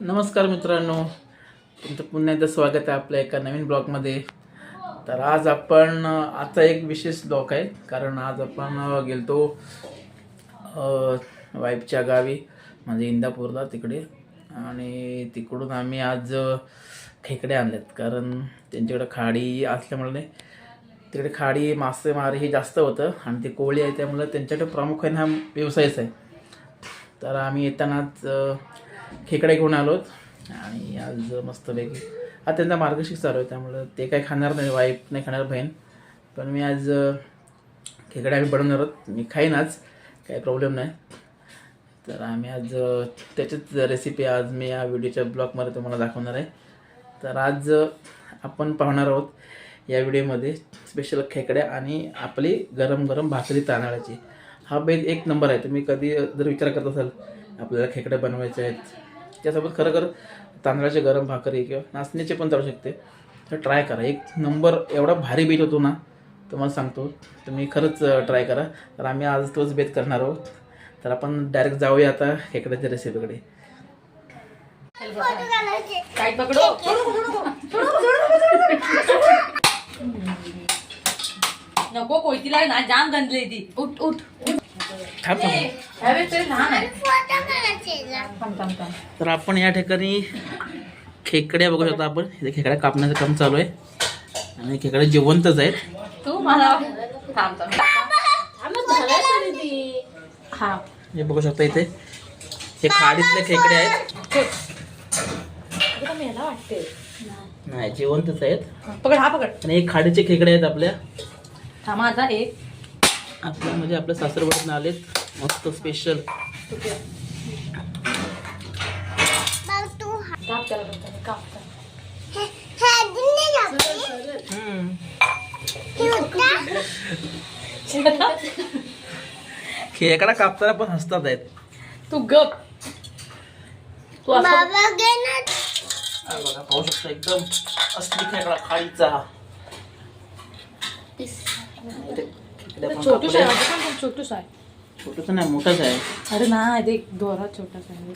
नमस्कार मित्रांनो. तुमचं पुन्हा एकदा स्वागत आहे आपल्या एका नवीन ब्लॉगमध्ये. तर आज आपण आता आजचा एक विशेष ब्लॉग आहे कारण आज आपण गेलतो वाईफच्या गावी म्हणजे इंदापूरला तिकडे. आणि तिकडून आम्ही आज खेकडे आणलेत कारण त्यांच्याकडे खाडी असल्यामुळे तिकडे खाडी मासेमारी हे जास्त होतं. आणि ते कोळी आहे त्यामुळे त्यांच्याकडे प्रामुख्याने हा व्यवसायच आहे. तर आम्ही येतानाच खेकडे घेऊन आलोत आणि आज मस्तपैकी हा त्यांचा मार्गशीर्ष चालू आहे. त्यामुळं ते काही खाणार नाही वाईफ नाही खाणार बहीण. पण मी आज खेकडे आम्ही बनवणार आहोत. मी खाईन आज काही प्रॉब्लेम नाही. तर आम्ही आज त्याचीच रेसिपी आज मी या व्हिडिओच्या ब्लॉगमध्ये तुम्हाला दाखवणार आहे. तर आज आपण पाहणार आहोत या व्हिडिओमध्ये स्पेशल खेकड्या आणि आपली गरम गरम भाकरी तांदळाची. हा बेद एक नंबर आहे. तुम्ही कधी जर विचार करत असाल आपल्याला खेकडे बनवायचे आहेत. त्यासोबत खरं खरं तांदळाचे गरम भाकरी किंवा नाचणीचे पण चालू शकते. तर ट्राय करा. एक नंबर एवढा भारी बेत होतो ना तुम्हाला सांगतो. तुम्ही खरंच ट्राय करा. तर आम्ही आज तोच बेत करणार आहोत. तर आपण डायरेक्ट जाऊया आता खेकड्याच्या रेसिपीकडे काय पकडो? नको कोयतीला ना जाम गंजले ती. उठ उठ. थांब थांब. अरे ते लहान आहे. थांब थांब थांब. तर आपण या ठिकाणी खेकड्या बघू शकतो आपण. इथे खेकड्या कापण्याचं काम चालू आहे. आणि खेकड्या जिवंतच आहेत. तू मला थांब थांब. हा. हे बघू शकता इथे. हे खाडीतले खेकडे आहेत. मला वाटते नाही जिवंतच आहेत. पकड हा पकड. आणि हे खाडीचे खेकडे आहेत आपल्या. थांबा आता एक. आपल्या म्हणजे आपल्या सासरवरून आलेत. मस्त स्पेशल काप त्याला फक्त, काप त्याला. खेकडा कापताना पण हसतात आहेत. तू गप. तू असं हा बघा पाहू शकता एकदम असली खेकडा छोटूस आहे पण छोटूस आहे. छोटंसं नाही मोठाच आहे. अरे नाही ते दोरा छोटासा आहे.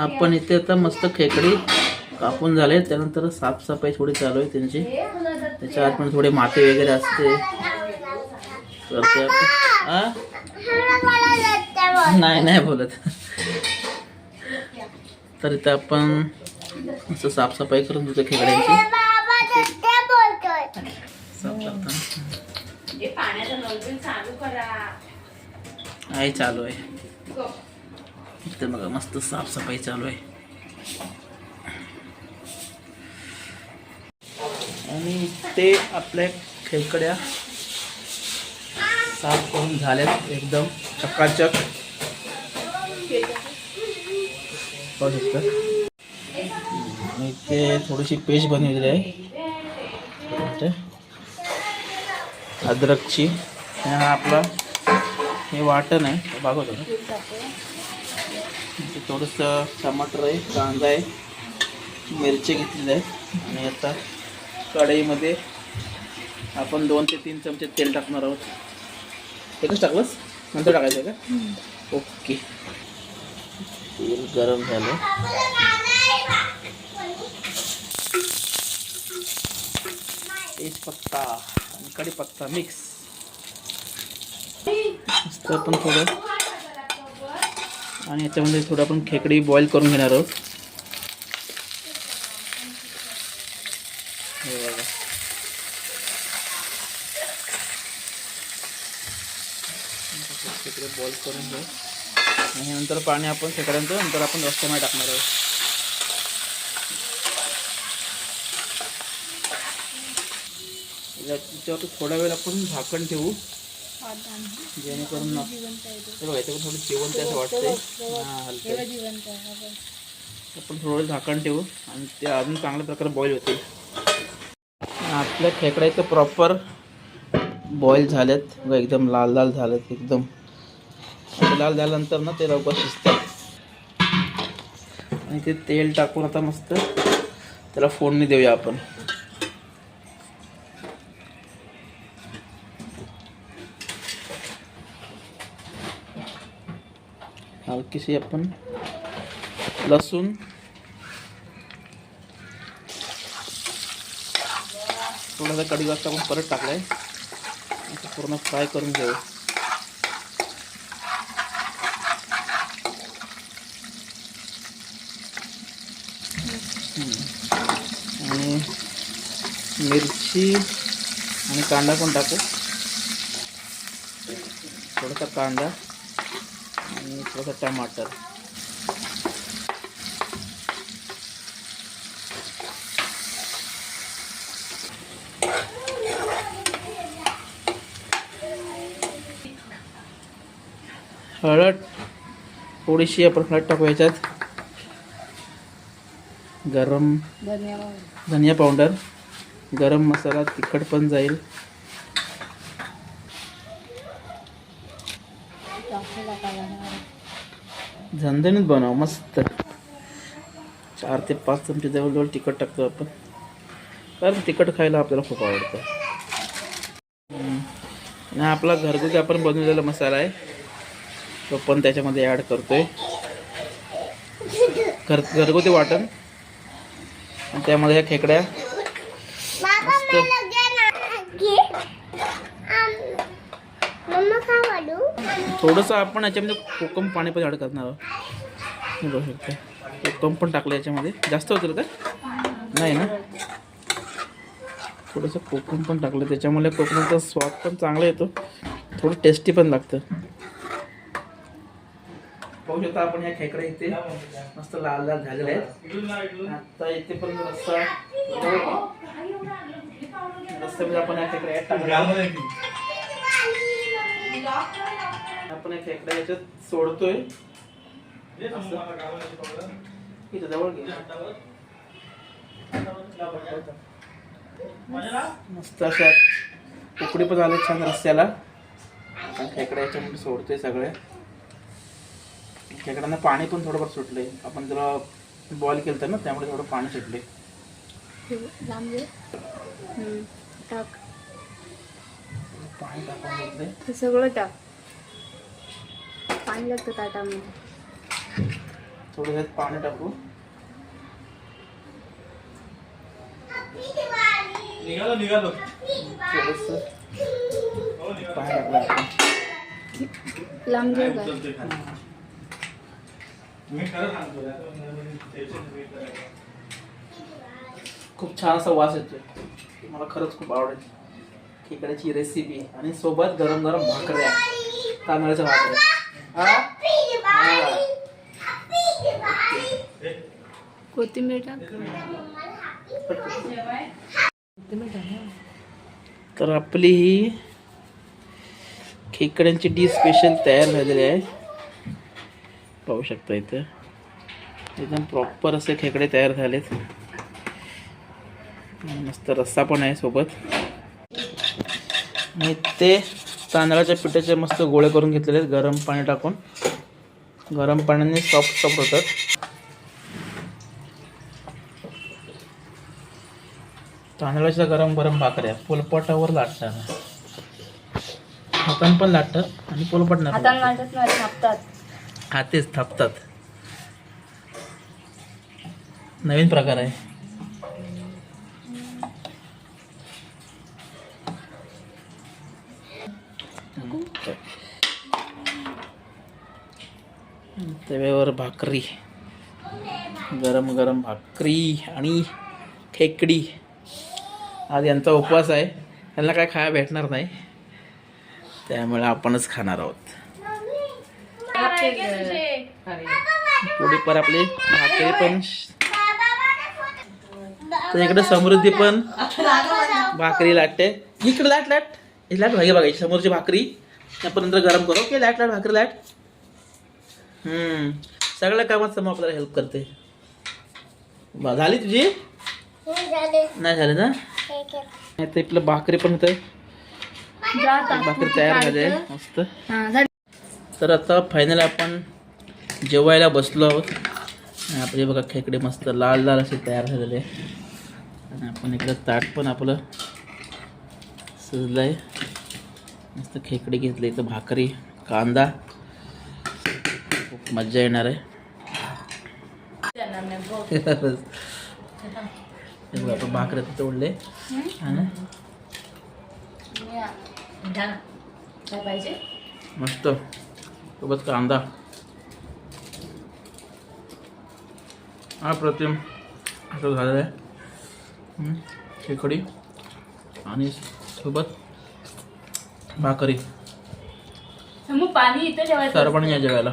आपण इथे आता मस्त खेकडी कापून झाले त्यानंतर साफसफाई थोडी चालू आहे त्यांची. त्याच्या आत पण थोडे माती वगैरे असते. आपण-? नाही नाही बोलत. तर इथे आपण मस्त साफसफाई करून देतो खेकड्यांची. साफ करताना आहे चालू आहे. इथे बघा मस्त साफसफाई चालू आहे. आणि ते आपल्या खेकड्या साफ करून झाल्यात एकदम चकाचक. पाहू शकता आणि ते थोडीशी पेस्ट बनवलेली आहे. अद्रकची. हा आपला हे वाटण आहे. बघत होतं इथे थोडंसं टमाटर आहे कांदा आहे मिरची घेतलेली आहे. आणि आता कढईमध्ये आपण दोन ते तीन चमचे तेल टाकणार आहोत. एकच टाकलंस? नंतर टाकायचं आहे का? ओके. तेल गरम झालं. तेजपत्ता आणि कढीपत्ता मिक्स तर पण थोडं. आणि याच्यामध्ये थोडं आपण खेकडी बॉईल करून घेणार आहोत. हे बघा. खेकडे बॉईल करून घेऊ. आणि नंतर पाणी आपण खेकड्यांचं नंतर आपण रस्त्यामध्ये टाकणार आहोत. याच्या- थोडा वेळ आपण झाकण ठेवू. जेणेकरून बघा थोडं जिवंत आहे असं वाटतंय. हां आपण थोडं झाकण ठेवू आणि ते अजून चांगल्या प्रकारे बॉईल होतील. आपल्या खेकड्या इथं प्रॉपर बॉईल झालेत एकदम लाल लाल झालेत एकदम. लाल झाल्यानंतर ना ते लवकर शिजत आणि ते तेल टाकून आता मस्त त्याला फोडणी देऊया आपण. हलकीशी आपण लसूण. थोडासा कढीवास आपण परत टाकलाय. पूर्ण फ्राय करून घेऊ. मिरची आणि कांदा पण टाकू. थोडासा कांदा आणि थोडासा टमाटर. हळद थोडीशी आपण हळद टाकू याच्यात. गरम धनिया पावडर. गरम मसाला तिखट पण जाईल. झणझणीत बनव मस्त. चार ते पाच चमचे जवळजवळ तिखट टाकतो आपण. कारण तिखट खायला आपल्याला खूप आवडतं. आणि आपला घरगुती आपण बनवलेला मसाला आहे. तो पण त्याच्यामध्ये ॲड करतोय. घर घरगुती वाटण. त्यामध्ये ह्या खेकड्या मस्त मम्मा का वाढू थोडंसं आपण याच्यामध्ये कोकम पाणी पण ॲड करणार आहोत. बघू शकता कोकम पण टाकलं याच्यामध्ये. जास्त होतील का? नाही ना? थोडंसं कोकम पण टाकलं त्याच्यामुळे कोकमाचा स्वाद पण चांगला येतो. थोडं टेस्टी पण लागतं. पाहू शकता आपण या खेकड्या इथे. मस्त लाल लाल झालेल्या आहेत. आता इथे पण रस्सा रस्त्यामध्ये आपण या खेकड्या टाकल्या. आपण एक खेकडा याच्यात सोडतोय. इथं जवळ घे. मस्त अशा तुकडी पण आले छान रस्त्याला. आपण खेकडा याच्यामध्ये सोडतोय सगळे. खेकड्यांना पाणी पण थोडंफार सुटलंय. आपण जरा बॉईल केलं ना त्यामुळे थोडं पाणी सुटले टाक. पाणी टाकून हे सगळं टाक. पाणी लागतं ताटामध्ये. थोडं त्यात पाणी टाकू. निघालो निघालो. थोडस पाणी टाकलं आपण. लांब घेऊ का. मी खरं सांगतो खूप छान असा वास येतोय. मला खरंच खूप आवडेल खेकड्याची रेसिपी आणि सोबत गरम गरम भाकऱ्या. तांदळाच्या भाकऱ्या. कोथिंबीर तर आपली ही खेकड्यांची डिश स्पेशल तयार झालेली आहे. पाहू शकता इथं. एकदम प्रॉपर असे खेकडे तयार झालेत. मस्त रस्सा पण आहे सोबत. आणि ते तांदळाच्या पिठाचे मस्त गोळे करून घेतलेले आहेत गरम पाणी टाकून. गरम पाण्याने सॉफ्ट सॉफ्ट होतात. तांदळाच्या गरम गरम भाकऱ्या पोलपाटावर लाटतात हातान पण लाटतात आणि पोलपाट लाटत थापतात. हातेच थापतात. नवीन प्रकार आहे. तव्यावर भाकरी. गरम गरम भाकरी आणि खेकडी. आज यांचा उपवास आहे. त्यांना काय खायला भेटणार नाही. त्यामुळे आपणच खाणार आहोत. थोडीफार आपली भाकरी पण. तर इकडे समृद्धी पण. भाकरी लाटते. इकडे लाट लाट. हे लाट भागी बघायची समोरची भाकरी. आपण नंतर गरम करू. ओके लाट लाट भाकरी लाट. हम्म. सगळ्या कामात सम आपल्याला हेल्प करते. बा, झाली तुझी? नाही झाली ना? नाही तर इथलं भाकरी पण होत भाकरी तयार झाली आहे मस्त. तर आता फायनल आपण जेवायला बसलो आहोत. आणि आपले बघा खेकडे मस्त लाल लाल असे तयार झालेले. आणि आपण इकडं ताट पण आपलं सजलं आहे मस्त खेकडे घेतले इथं भाकरी कांदा. मज्जा येणार आहे. आपण. काय पाहिजे मस्त. सोबत कांदा. हा प्रतिम असं झालेलं आहे. खिचडी आणि सोबत भाकरी. पाणी इथं ठेवायचं सर्वांनी या जेवायला.